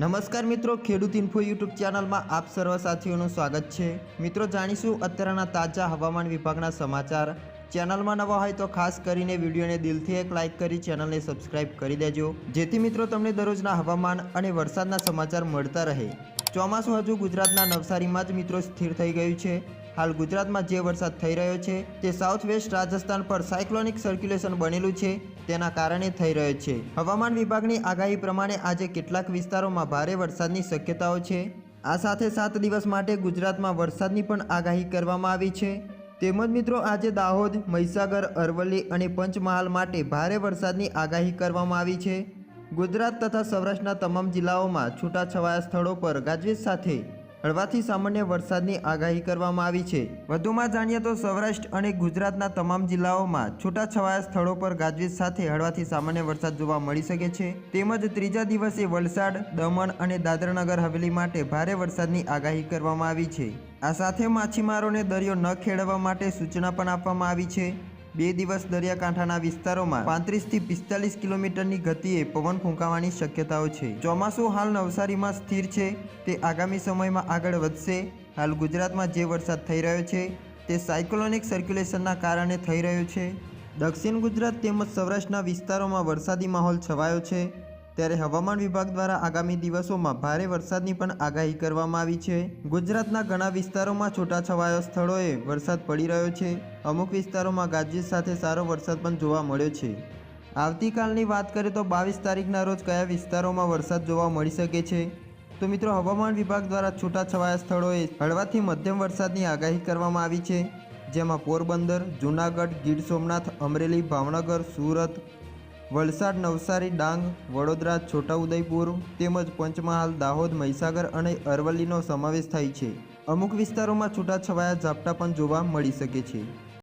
નમસ્કાર મિત્રો, ખેડૂત ઇન્ફો યુટ્યુબ ચેનલમાં આપ સર્વ સાથીઓનું સ્વાગત છે. મિત્રો, જાણીશું અત્યારના તાજા હવામાન વિભાગના સમાચાર. ચેનલમાં નવા હોય તો ખાસ કરીને વિડીયોને દિલથી એક લાઇક કરી ચેનલને સબસ્ક્રાઇબ કરી દેજો. જેથી મિત્રો તમને દરરોજના હવામાન અને વરસાદના સમાચાર મળતા રહે. ચોમાસું હજુ ગુજરાતના નવસારીમાં જ મિત્રો સ્થિર થઈ ગયું છે. હાલ ગુજરાતમાં જે વરસાદ થઈ રહ્યો છે, તે સાઉથ વેસ્ટ રાજસ્થાન પર સાયક્લોનિક સર્ક્યુલેશન બનેલું છે, તેના કારણે થઈ રહ્યો છે. હવામાન વિભાગની આગાહી પ્રમાણે આજે કેટલાક વિસ્તારોમાં ભારે વરસાદની શક્યતાઓ છે. આ સાથે સાત દિવસ માટે ગુજરાતમાં વરસાદની પણ આગાહી કરવામાં આવી છે. તેમજ મિત્રો, આજે દાહોદ, મહીસાગર, અરવલ્લી અને પંચમહાલ માટે ભારે વરસાદની આગાહી કરવામાં આવી છે. ગુજરાત તથા સૌરાષ્ટ્રના તમામ જિલ્લાઓમાં છૂટાછવાયા સ્થળો પર ગાજવીજ સાથે હળવાથી સામાન્ય વરસાદની આગાહી કરવામાં આવી છે. વધુમાં જાણીએ તો સૌરાષ્ટ્ર અને ગુજરાતના તમામ જિલ્લાઓમાં છૂટાછવાયા સ્થળો પર ગાજવીજ સાથે હળવાથી સામાન્ય વરસાદ જોવા મળી શકે છે. તેમજ ત્રીજા દિવસે વલસાડ, દમણ અને દાદરાનગર હવેલી માટે ભારે વરસાદની આગાહી કરવામાં આવી છે. આ સાથે માછીમારોને દરિયો ન ખેડવા માટે સૂચના પણ આપવામાં આવી છે. બે દિવસ દરિયાકાંઠાના વિસ્તારોમાં પાંત્રીસથી પિસ્તાલીસ કિલોમીટરની ગતિએ પવન ફૂંકાવાની શક્યતાઓ છે. ચોમાસું હાલ નવસારીમાં સ્થિર છે. તે આગામી સમયમાં આગળ વધશે. હાલ ગુજરાતમાં જે વરસાદ થઈ રહ્યો છે, તે સાયક્લોનિક સર્ક્યુલેશનના કારણે થઈ રહ્યો છે. દક્ષિણ ગુજરાત તેમજ સૌરાષ્ટ્રના વિસ્તારોમાં વરસાદી માહોલ છવાયો છે. ત્યારે હવામાન વિભાગ દ્વારા આગામી દિવસોમાં ભારે વરસાદની પણ આગાહી કરવામાં આવી છે. ગુજરાતના ઘણા વિસ્તારોમાં છૂટાછવાયા સ્થળોએ વરસાદ પડી રહ્યો છે. અમુક વિસ્તારોમાં ગાજવીજ સાથે સારો વરસાદ પણ જોવા મળ્યો છે. આવતીકાલની વાત કરીએ તો બાવીસ તારીખના રોજ કયા વિસ્તારોમાં વરસાદ જોવા મળી શકે છે? તો મિત્રો, હવામાન વિભાગ દ્વારા છૂટાછવાયા સ્થળોએ હળવાથી મધ્યમ વરસાદની આગાહી કરવામાં આવી છે. જેમાં પોરબંદર, જૂનાગઢ, ગીર સોમનાથ, અમરેલી, ભાવનગર, સુરત વલસાડ, નવસારી, ડાંગ, વડોદરા, છોટાઉદેપુર તેમજ પંચમહાલ, દાહોદ, મહીસાગર અને અરવલ્લીનો સમાવેશ થાય છે. અમુક વિસ્તારોમાં છૂટાછવાયા ઝાપટા પણ જોવા મળી શકે છે.